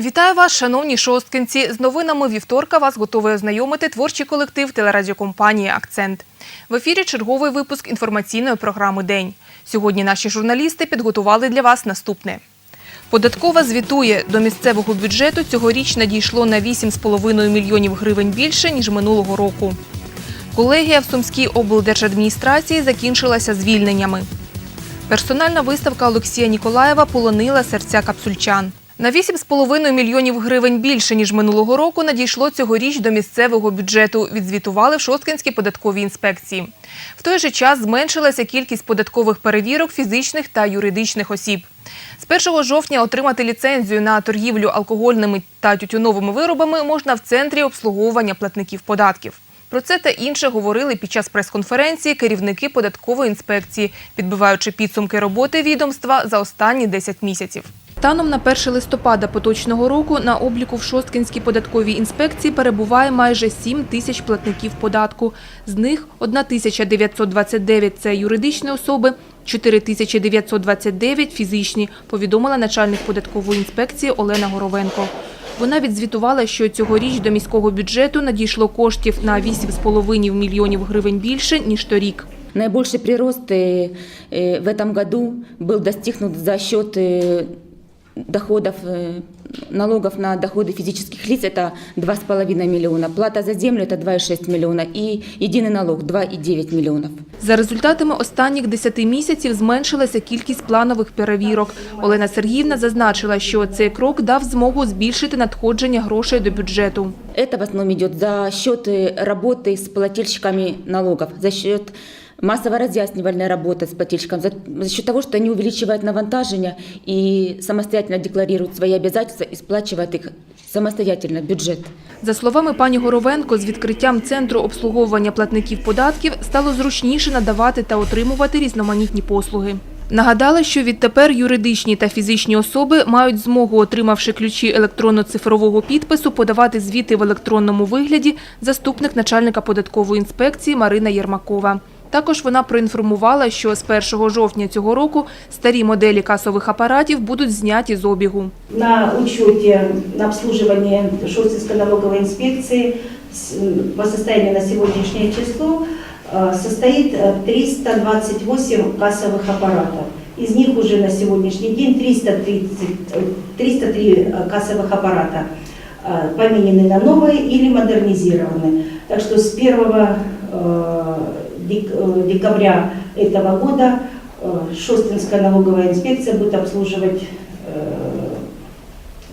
Вітаю вас, шановні шосткинці. З новинами вівторка вас готовий ознайомити творчий колектив телерадіокомпанії Акцент. В ефірі черговий випуск інформаційної програми День. Сьогодні наші журналісти підготували для вас наступне. Податкова звітує, до місцевого бюджету цьогоріч надійшло на 8,5 мільйонів гривень більше, ніж минулого року. Колегія в Сумській облдержадміністрації закінчилася звільненнями. Персональна виставка Олексія Ніколаєва полонила серця капсульчан. На 8,5 мільйонів гривень більше, ніж минулого року, надійшло цьогоріч до місцевого бюджету, відзвітували в Шосткинській податковій інспекції. В той же час зменшилася кількість податкових перевірок фізичних та юридичних осіб. З 1 жовтня отримати ліцензію на торгівлю алкогольними та тютюновими виробами можна в центрі обслуговування платників податків. Про це та інше говорили під час прес-конференції керівники податкової інспекції, підбиваючи підсумки роботи відомства за останні 10 місяців. Станом на 1 листопада поточного року на обліку в Шосткинській податковій інспекції перебуває майже 7 тисяч платників податку. З них 1929 – це юридичні особи, 4929 – фізичні, повідомила начальник податкової інспекції Олена Горовенко. Вона відзвітувала, що цьогоріч до міського бюджету надійшло коштів на 8,5 мільйонів гривень більше, ніж торік. Наибольший прирост э, э, в этом году был достигнут за счет э, доходов, э, налогов на доходы физических лиц, это 2,5 миллиона, плата за землю это 2,6 миллиона и единый налог 2,9 миллионов. За результатами останніх 10 місяців зменшилася кількість планових перевірок. Олена Сергіївна зазначила, що цей крок дав змогу збільшити надходження грошей до бюджету. Это в основном идет за счет э, работы с плательщиками налогов, за счет массово-разъяснивальной работы с плательщиками, за, за счет того, что они увеличивают навантажение и самостоятельно декларируют свои обязательства и сплачивают их самостоятельно бюджет. За словами пані Горовенко, з відкриттям центру обслуговування платників податків стало зручніше надавати та отримувати різноманітні послуги. Нагадала, що відтепер юридичні та фізичні особи мають змогу, отримавши ключі електронно-цифрового підпису, подавати звіти в електронному вигляді заступник начальника податкової інспекції Марина Єрмакова. Також вона проінформувала, що з 1 жовтня цього року старі моделі касових апаратів будуть зняті з обігу. на учете на обслуживание Шостинской налоговой инспекции с- по состоянию на сегодняшнее число э, состоит э, 328 кассовых аппаратов. Из них уже на сегодняшний день 330, э, 303 э, кассовых аппарата э, поменены на новые или модернизированы. Так что с 1 э, дек- э, декабря этого года э, Шостинская налоговая инспекция будет обслуживать э,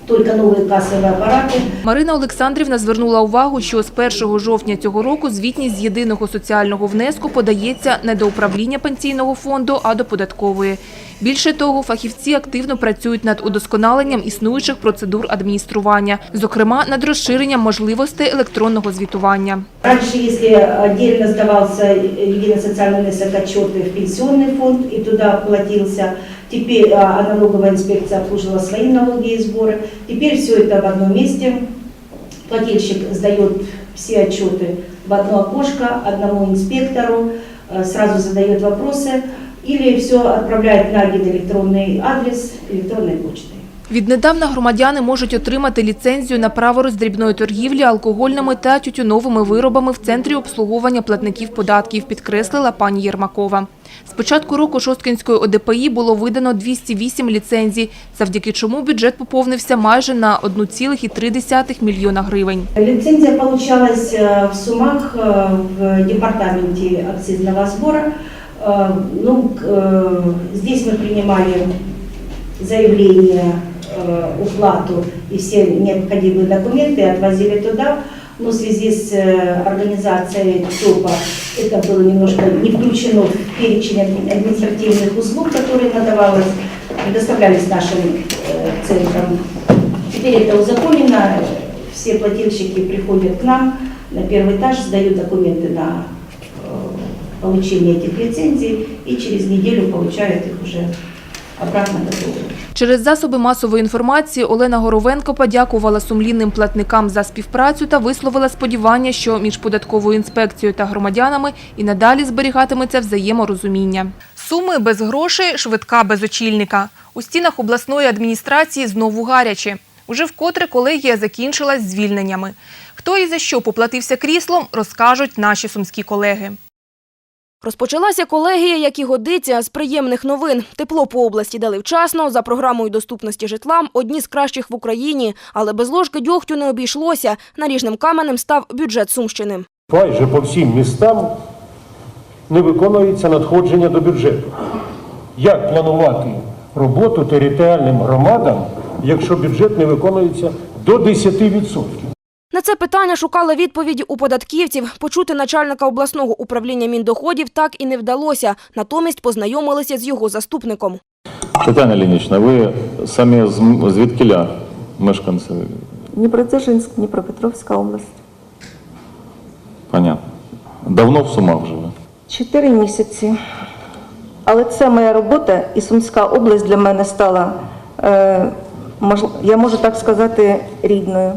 только новые кассовые аппараты. Марина Олександрівна звернула увагу, що з 1 жовтня цього року звітність з єдиного соціального внеску подається не до управління пенсійного фонду, а до податкової. Більше того, фахівці активно працюють над удосконаленням існуючих процедур адміністрування, зокрема над розширенням можливостей електронного звітування. Раньше, если отдельно сдавался единый социальный внесок отчеты в пенсионный фонд и туда платился, теперь а, а налоговая инспекция обслуживала свои налоги и сборы, теперь все это в одном месте. Плательщик сдает все отчеты в одно окошко одному инспектору, э, сразу задает вопросы или все отправляет на один электронный адрес электронной почтой. Віднедавна громадяни можуть отримати ліцензію на право роздрібної торгівлі алкогольними та тютюновими виробами в центрі обслуговування платників податків, підкреслила пані Єрмакова. З початку року Шосткинської ОДПІ було видано 208 ліцензій, завдяки чому бюджет поповнився майже на 1,3 мільйона гривень. Лицензия получалась э, в Сумах э, в департаменте акцизного сбора. Э, Ну, э, здесь мы принимали заявление, э, уплату и все необходимые документы отвозили туда. Но в связи с организацией ТОПа это было немножко не включено в перечень адми- административных услуг, которые надавалось, предоставлялись нашим центрам. Теперь это узаконено, все плательщики приходят к нам на первый этаж, сдают документы на э, получение этих лицензий и через неделю получают их уже обратно готовые. Через засоби масової інформації Олена Горовенко подякувала сумлінним платникам за співпрацю та висловила сподівання, що між податковою інспекцією та громадянами і надалі зберігатиметься взаєморозуміння. Суми без грошей, швидка без очільника. У стінах обласної адміністрації знову гаряче. Уже вкотре колегія закінчилась звільненнями. Хто і за що поплатився кріслом, розкажуть наші сумські колеги. Розпочалася колегія, як і годиться, з приємних новин. Тепло по області дали вчасно, за програмою доступності житла – одні з кращих в Україні. Але без ложки дьогтю не обійшлося. Наріжним каменем став бюджет Сумщини. Майже по всім містам не виконується надходження до бюджету. Як планувати роботу територіальним громадам, якщо бюджет не виконується до 10%? На це питання шукали відповіді у податківців. Почути начальника обласного управління міндоходів так і не вдалося. Натомість познайомилися з його заступником. Тетяна Лінічна, ви самі звідкиля мешканці? Дніпродзержинськ, Дніпропетровська область. Понятно. Давно в Сумах живе? Чотири місяці. Але це моя робота, і Сумська область для мене стала, е, мож- я можу так сказати, рідною.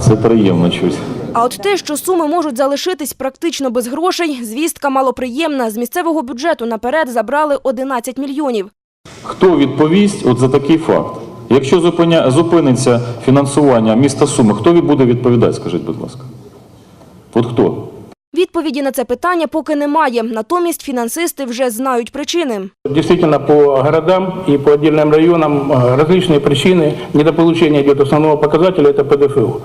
Це приємно чуть. А от те, що суми можуть залишитись практично без грошей, звістка малоприємна. З місцевого бюджету наперед забрали 11 мільйонів. Хто відповість от за такий факт? Якщо зупиня, зупиниться фінансування міста Суми, хто від- буде відповідати, скажіть, будь ласка? От хто? Відповіді на це питання поки немає. Натомість фінансисти вже знають причини. Действительно, по городам и по отдельным районам э, различные причины недополучения идет основного показателя – это ПДФО.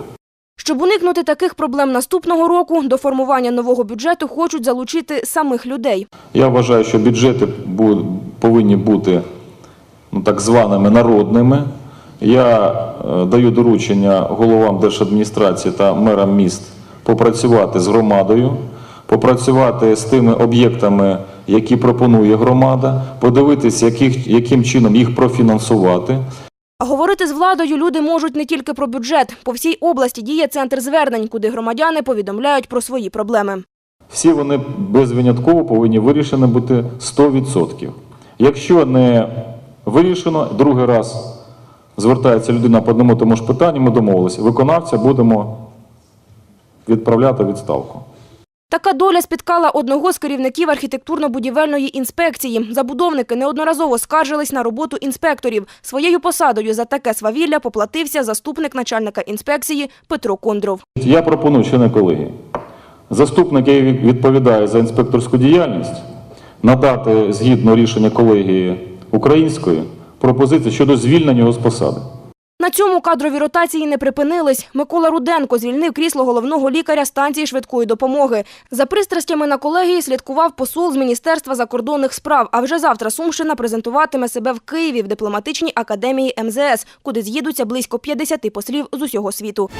Щоб уникнути таких проблем наступного року, до формування нового бюджету хочуть залучити самих людей. Я вважаю, що бюджети повинні бути ну, так званими народними. Я е, даю доручення головам держадміністрації та мерам міст попрацювати з громадою, попрацювати з тими об'єктами, які пропонує громада, подивитися, яким чином їх профінансувати. Говорити з владою люди можуть не тільки про бюджет. По всій області діє центр звернень, куди громадяни повідомляють про свої проблеми. Всі вони безвинятково повинні вирішені бути 100%. Якщо не вирішено, другий раз звертається людина по одному тому ж питанню, ми домовилися, виконавця будемо відправляти відставку. Така доля спіткала одного з керівників архітектурно-будівельної інспекції. Забудовники неодноразово скаржились на роботу інспекторів. Своєю посадою за таке свавілля поплатився заступник начальника інспекції Петро Кондров. Я пропоную, члени колегії, заступник, який відповідає за інспекторську діяльність, надати згідно рішення колегії української пропозиції щодо звільнення його з посади. На цьому кадрові ротації не припинились. Микола Руденко звільнив крісло головного лікаря станції швидкої допомоги. За пристрастями на колегії слідкував посол з Міністерства закордонних справ. А вже завтра Сумщина презентуватиме себе в Києві в дипломатичній академії МЗС, куди з'їдуться близько 50 послів з усього світу.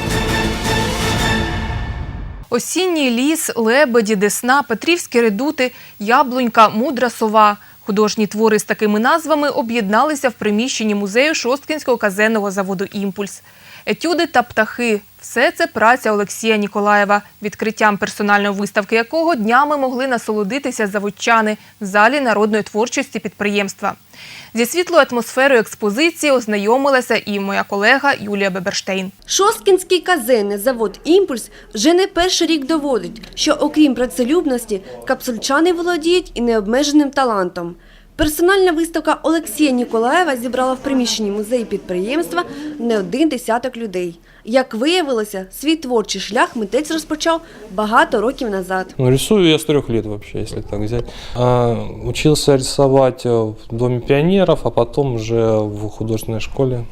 Осінній ліс, лебеді, десна, петрівські редути, яблунька, мудра сова. Художні твори з такими назвами об'єдналися в приміщенні музею Шосткінського казенного заводу «Імпульс». Етюди та птахи – все це праця Олексія Ніколаєва, відкриттям персональної виставки якого днями могли насолодитися заводчани в залі народної творчості підприємства. Зі світлою атмосферою експозиції ознайомилася і моя колега Юлія Беберштейн. Шосткінський казенний завод «Імпульс» вже не перший рік доводить, що окрім працелюбності, капсульчани володіють і необмеженим талантом. Персональна виставка Олексія Ніколаєва зібрала в приміщенні музею підприємства не один десяток людей. Як виявилося, свій творчий шлях митець розпочав багато років назад. Ну, рисую я с трех лет вообще, если так взять. А, учился рисовать э, в Доме пионеров, а потом уже в художественной школе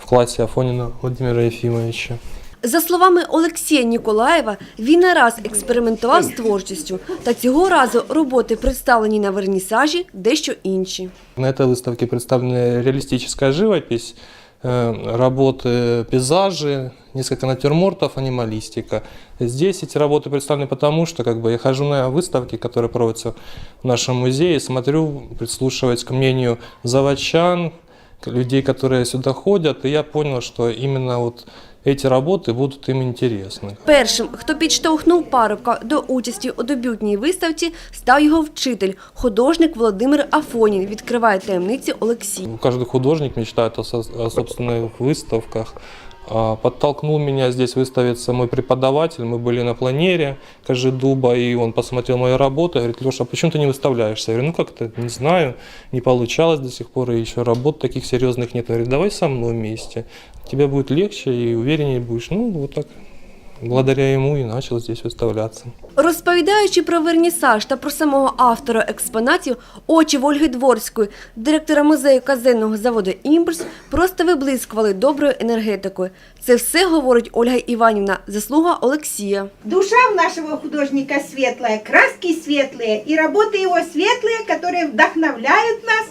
в классе Афонина Владимира Ефимовича. За словами Олексія Ніколаєва, він не раз експериментував з творчістю, та цього разу роботи, представлені на вернісажі, дещо інші. На этой выставке представлена реалистическая живопись, э, работы пейзажи, несколько натюрмортов, анималистика. Здесь эти работы представлены потому, что как бы, я хожу на выставки, которые проводятся в нашем музее, смотрю, прислушиваюсь к мнению заводчан, к- людей, которые сюда ходят, и я понял, что именно вот эти работы будут им интересны. Першим, хто підштовхнув парубка до участі у дебютній виставці, став його вчитель, художник Володимир Афонін. Відкриває таємниці Олексій. Каждый художник мечтает о, со- о собственных выставках, А, Подтолкнул меня здесь выставиться мой преподаватель. Мы были на планере Кожедуба, и он посмотрел мою работу и говорит, Леша, почему ты не выставляешься? Я говорю, ну как-то, не знаю, не получалось до сих пор, и еще работ таких серьезных нет. Он говорит, давай со мной вместе, тебе будет легче и увереннее будешь. Ну, вот так, благодаря ему и начал здесь выставляться. Розповідаючи про вернісаж та про самого автора експонатів, очі Ольги Дворської, директора музею казенного заводу «Імпульс», просто виблискували доброю енергетикою. Це все, говорить Ольга Іванівна, заслуга Олексія. Душа у нашего художника светлая, краски светлые, и работы его светлые, которые вдохновляют нас,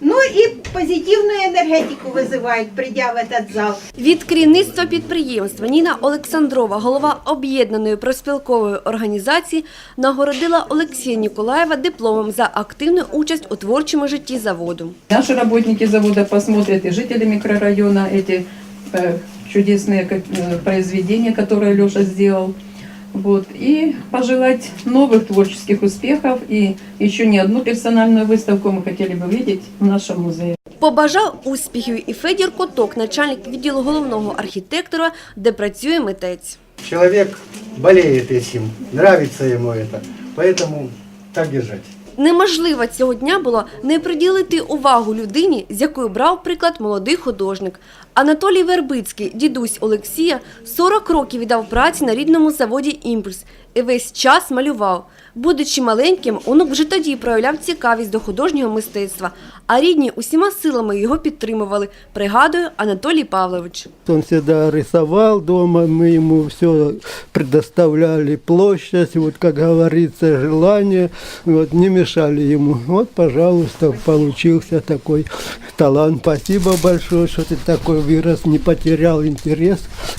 ну и позитивную энергетику вызывают, придя в этот зал. Від керівництва підприємства Ніна Олександрова, голова об'єднаної проспілкової організації, нагородила Олексія Ніколаєва дипломом за активну участь у творчому житті заводу. Наши работники завода посмотрят и жители микрорайона эти э, чудесные как, э, произведения, которые Леша сделал. Вот. И пожелать новых творческих успехов. И еще не одну персональную выставку мы хотели бы видеть в нашем музее. Побажав успіхів і Федір Коток, начальник відділу головного архітектора, де працює митець. Человек болеет этим, нравится ему это. Поэтому так держать. Неможливо цього дня було не приділити увагу людині, з якою брав приклад молодий художник. Анатолій Вербицький, дідусь Олексія, 40 років віддав праці на рідному заводі «Імпульс» і весь час малював. Будучи маленьким, онук вже тоді проявляв цікавість до художнього мистецтва, а рідні усіма силами його підтримували, пригадує Анатолій Павлович. Він завжди рисував дома, ми йому все предоставляли, площадь, вот как говорится, желание, вот не мешали ему. Вот, пожалуйста, получился такой талант. Спасибо большое, что ты такой вырос, не потерял интерес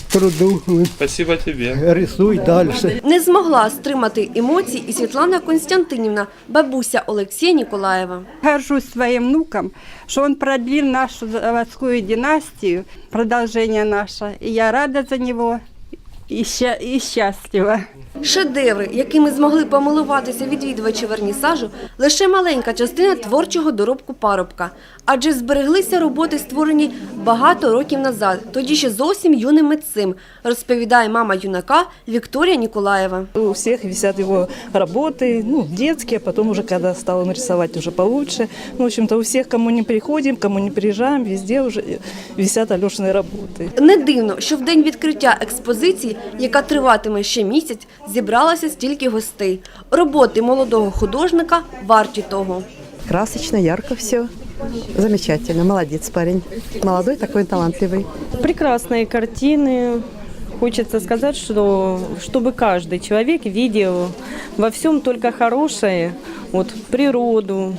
к труду. Спасибо тебе. Рисуй дальше. Не змогла стримати емоцій і Світлана Константинівна, бабуся Олексія Ніколаєва. Горжусь своим внуком, что он продлил нашу заводскую династию, продолжение наше. И я рада за него и, ща- и счастлива. Шедеври, якими змогли помилуватися відвідувачі вернісажу, лише маленька частина творчого доробку парубка. Адже збереглися роботи, створені багато років назад, тоді ще зовсім юним митцем, розповідає мама юнака Вікторія Ніколаєва. У всех висят его работы, ну, детские, а потом уже, когда стала нарисовать уже получше. Ну, в общем-то, у всех, кому не приходим, кому не приезжаем, везде уже висят Алешины работы. Не дивно, що в день відкриття експозиції, яка триватиме ще місяць, зібралося стільки гостей. Роботи молодого художника варті того. Красочно, ярко все. Замечательно, молодец парень. Молодой такой талантливый. Прекрасные картины. Хочется сказать, что чтобы каждый человек видел во всем только хорошее, вот природу,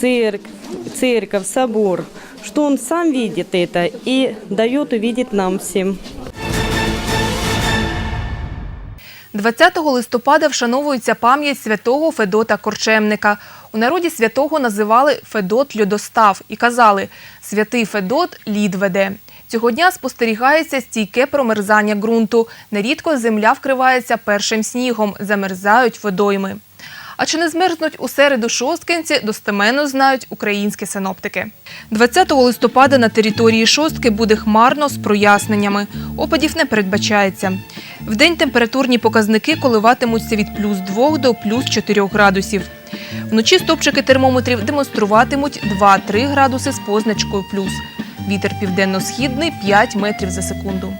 церковь, церковь, собор, что он сам видит это и дает увидеть нам всем. 20 листопада вшановується пам'ять святого Федота Корчемника. У народі святого називали Федот Льодостав і казали «Святий Федот лід веде». Цього дня спостерігається стійке промерзання ґрунту. Нерідко земля вкривається першим снігом, замерзають водойми. А чи не змерзнуть у середу шосткинці, достеменно знають українські синоптики. 20 листопада на території шостки буде хмарно з проясненнями. Опадів не передбачається. Вдень температурні показники коливатимуться від плюс 2 до плюс 4 градусів. Вночі стопчики термометрів демонструватимуть 2-3 градуси з позначкою плюс. Вітер південно-східний 5 метрів за секунду.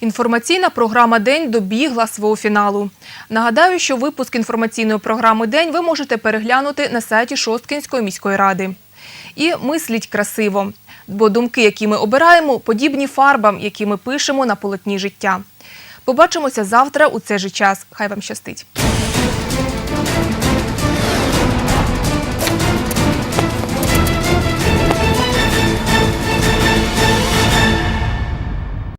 Інформаційна програма День добігла свого фіналу. Нагадаю, що випуск інформаційної програми День ви можете переглянути на сайті Шосткинської міської ради. І мисліть красиво, бо думки, які ми обираємо, подібні фарбам, які ми пишемо на полотні життя. Побачимося завтра у цей же час. Хай вам щастить.